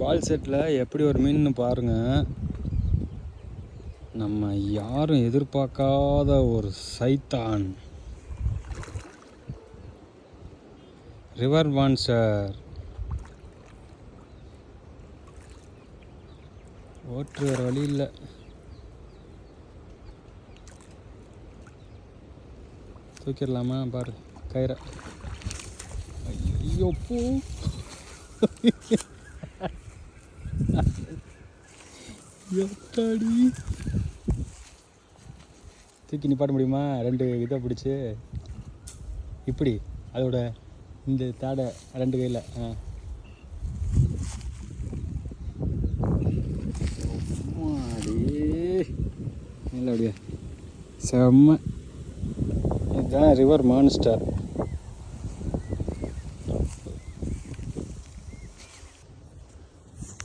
பால் settle எப்படி ஒரு மீன் பாருங்கள் நம்ம யாரும் எதிர்பார்க்காத ஒரு சைத்தான். ரிவர் மான்ஸ்டர் ஓட்டு வேறு வழி இல்லை. தூக்கிடலாமா? பாரு கயிறை. ஐயோ பூ. எத்தாடி? தூக்கி நிப்பாட்ட முடியுமா? ரெண்டு இதை பிடிச்சி. இப்படி. அதோட இந்த தாடை ரெண்டு கையில். ஆ. இல்லை அப்படியே. செம்ம. இதுதான் ரிவர் மான்ஸ்டர்